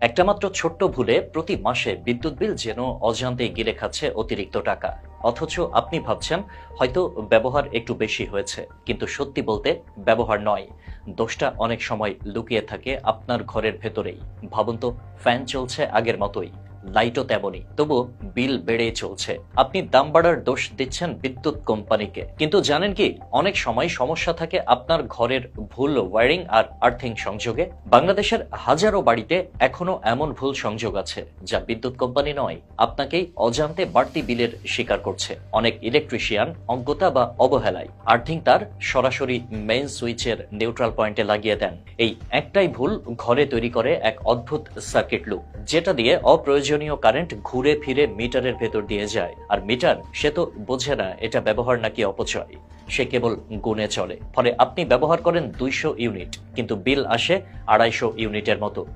একটা মাত্র ছোট্ট ভুলে প্রতি মাসে বিদ্যুৎ বিল যেন অজান্তে গিলে খাচ্ছে অতিরিক্ত টাকা। অথচ আপনি ভাবছেন, হয়তো ব্যবহার একটু বেশি হয়েছে, কিন্তু সত্যি বলতে ব্যবহার নয়। দোষটা অনেক সময় লুকিয়ে থাকে আপনার ঘরের ভেতরেই। ভাবুন তো, ফ্যান চলছে আগের মতোই। লাইটও তেমনই। তবু বিল বেড়েই চলছে। আপনি দাম বাড়ার দোষ দিচ্ছেন বিদ্যুৎ কোম্পানিকে। কিন্তু জানেন কি, অনেক সময় সমস্যা থাকে আপনার ঘরের ভুল ওয়ারিং আর আর্থিং সংযোগে। বাংলাদেশের হাজারো বাড়িতে এখনও এমন ভুল সংযোগ আছে, যা বিদ্যুৎ কোম্পানি নয়, আপনাকেই অজান্তে বাড়তি বিলের শিকার করছে। অনেক ইলেকট্রিশিয়ান অজ্ঞতা বা অবহেলায়। আর্থিং তার সরাসরি মেইন সুইচের নিউট্রাল পয়েন্টে লাগিয়ে দেন। এই একটাই ভুল ঘরে তৈরি করে এক অদ্ভুত সার্কিট লুক যেটা দিয়ে অপ্রয়োজনীয় কারেন্ট ঘুরে ফিরে মিটারের ভেতর দিয়ে যায়। আর মিটার, সে তো বোঝে না এটা ব্যবহার নাকি অপচয়। সে কেবল গুণে চলে। ফলে আপনি ব্যবহার করেন দুইশো ইউনিট, কিন্তু বিল আসে আড়াইশো ইউনিটের মতো।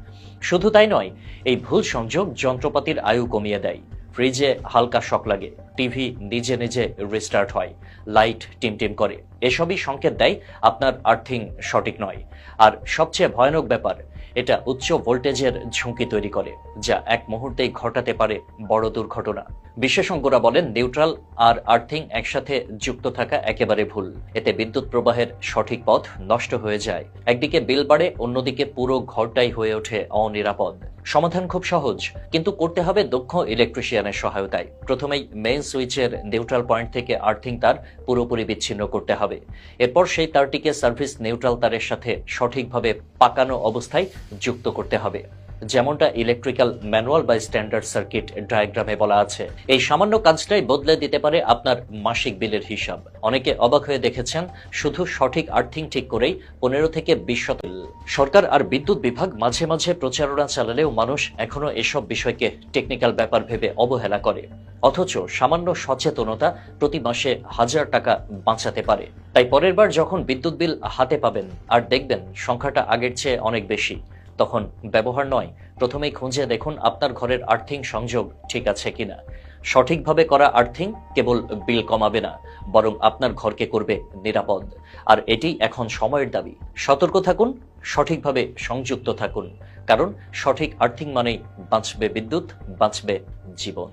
শুধু তাই নয়, এই ভুল সংযোগ যন্ত্রপাতির আয়ু কমিয়ে দেয়। ফ্রিজে হালকা শক লাগে। টিভি নিজে নিজে রিস্টার্ট হয়। লাইট টিমটিম করে। এসবই সংকেত দেয় আপনার আর্থিং সঠিক নয়। আর সবচেয়ে ভয়ানক ব্যাপার, এটা উচ্চ ভোল্টেজের ঝুঁকি তৈরি করে, যা এক মুহূর্তেই ঘটাতে পারে বড় দুর্ঘটনা। বিশেষজ্ঞরা বলেন নিউট্রাল আর আর্থিং একসাথে যুক্ত থাকা একেবারে ভুল। এতে বিদ্যুৎ প্রবাহের সঠিক পথ নষ্ট হয়ে যায়। একদিকে বিল বাড়ে, অন্যদিকে পুরো ঘরটাই হয়ে ওঠে অনিরাপদ। সমাধান খুব সহজ, কিন্তু করতে হবে দক্ষ ইলেকট্রিশিয়ানের সহায়তায়। প্রথমেই মেইন সুইচের নিউট্রাল পয়েন্ট থেকে আর্থিং তার পুরোপুরি বিচ্ছিন্ন করতে হবে। এরপর সেই তারটিকে সার্ভিস নিউট্রাল তারের সাথে সঠিকভাবে পাকানো অবস্থায় যুক্ত করতে হবে। যেমনটা ইলেকট্রিক্যাল ম্যানুয়াল বা স্ট্যান্ডার্ড সার্কিট ডায়াগ্রামে বলা আছে। এই সামান্য কাজটাই বদলে দিতে পারে আপনার মাসিক বিলের হিসাব। অনেকে অবাক হয়ে দেখেছেন, শুধু সঠিক আর্থিং ঠিক করেই পনেরো থেকে বিশ সরকার আর বিদ্যুৎ বিভাগ মাঝে মাঝে প্রচারণা চালালেও মানুষ এখনও এসব বিষয়কে টেকনিক্যাল ব্যাপার ভেবে অবহেলা করে। অথচ সামান্য সচেতনতা প্রতি মাসে হাজার টাকা বাঁচাতে পারে। তাই পরের বার যখন বিদ্যুৎ বিল হাতে পাবেন, আর দেখবেন সংখ্যাটা আগের চেয়ে অনেক বেশি। তখন ব্যবহার নয়। প্রথমেই খুঁজে দেখুন আপনার ঘরের আর্থিং সংযোগ ঠিক আছে কিনা। সঠিকভাবে করা আর্থিং কেবল বিল কমাবে না, বরং আপনার ঘরকে করবে নিরাপদ। আর এটি এখন সময়ের দাবি। সতর্ক থাকুন, সঠিকভাবে সংযুক্ত থাকুন, কারণ সঠিক আর্থিং মানেই বাঁচবে বিদ্যুৎ, বাঁচবে জীবন।